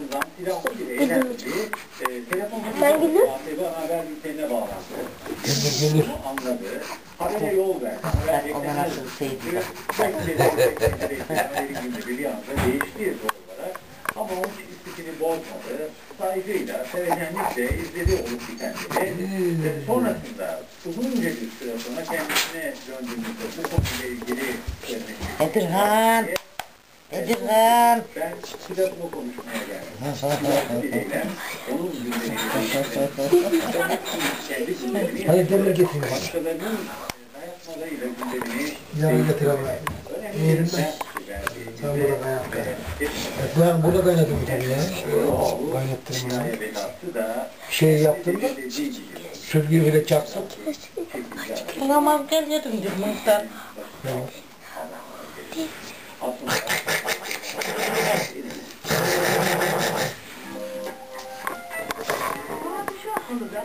tarafından silahlı bir eylemci e, telefon Ben gidiyorum. muhasebi haber bültenine bağlandı. Gelir gelir. Bunu anladı. Habere yol verdi. Haber Ben ona nasıl seyirci bir anda değişti olarak. Ama o istikini bozmadı. Saygıyla, sevecenlikle izledi olup bitenleri. Ve sonrasında uzunca bir süre sonra kendisine döndüğümüzde bu konuyla ilgili Edirhan. Edirhan. ben silahlı konuşmaya geldim. Onun gündemini kendi gündemini Hadi demir getir. başkalarının dayatmalarıyla gündemini Yanına getir abla. ben. burada e, Evet, ben burada kaynadım tabii ya. bu Kaynattırım ya. şey yaptım da sözgü bile çaksın. Namaz geliyordum diyor muhtar. Aslında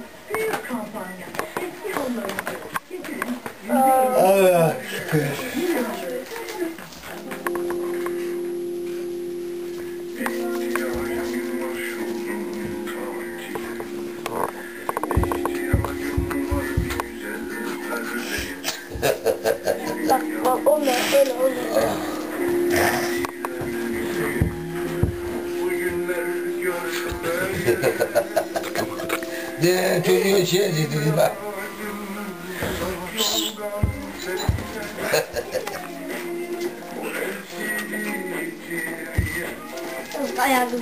Ah şükür. Bak bak olma öyle olma. De çocuğu şey dedi bak. Ayağı güçlü.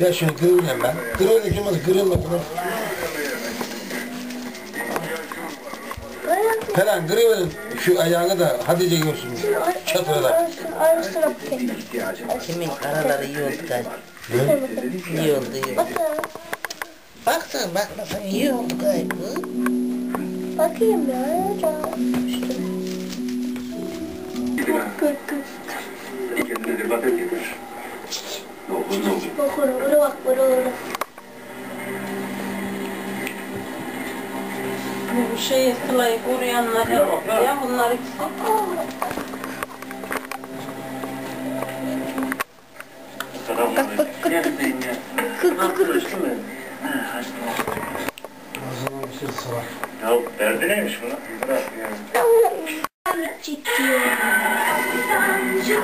Ya şunu kırıyorum ben. Kırıyorum şunu kırılmasın. Falan kırıyorum şu ayağını da Hatice görsün. Bakayım. Kimin karaları iyi oldu galiba. İyi oldu iyi oldu. Bakın. Baksana bakmasın iyi oldu galiba. Bakayım ya. Can. İşte. Kırk kırk. kendine dikkat ediyor. Bak oraya bak oraya bir şey yıkılayıp uğrayanlara ya bunları Ya derdi neymiş buna? Bırak yani. Çekiyor.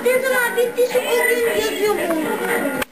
Dedim abi bitti şu yazıyor bunu.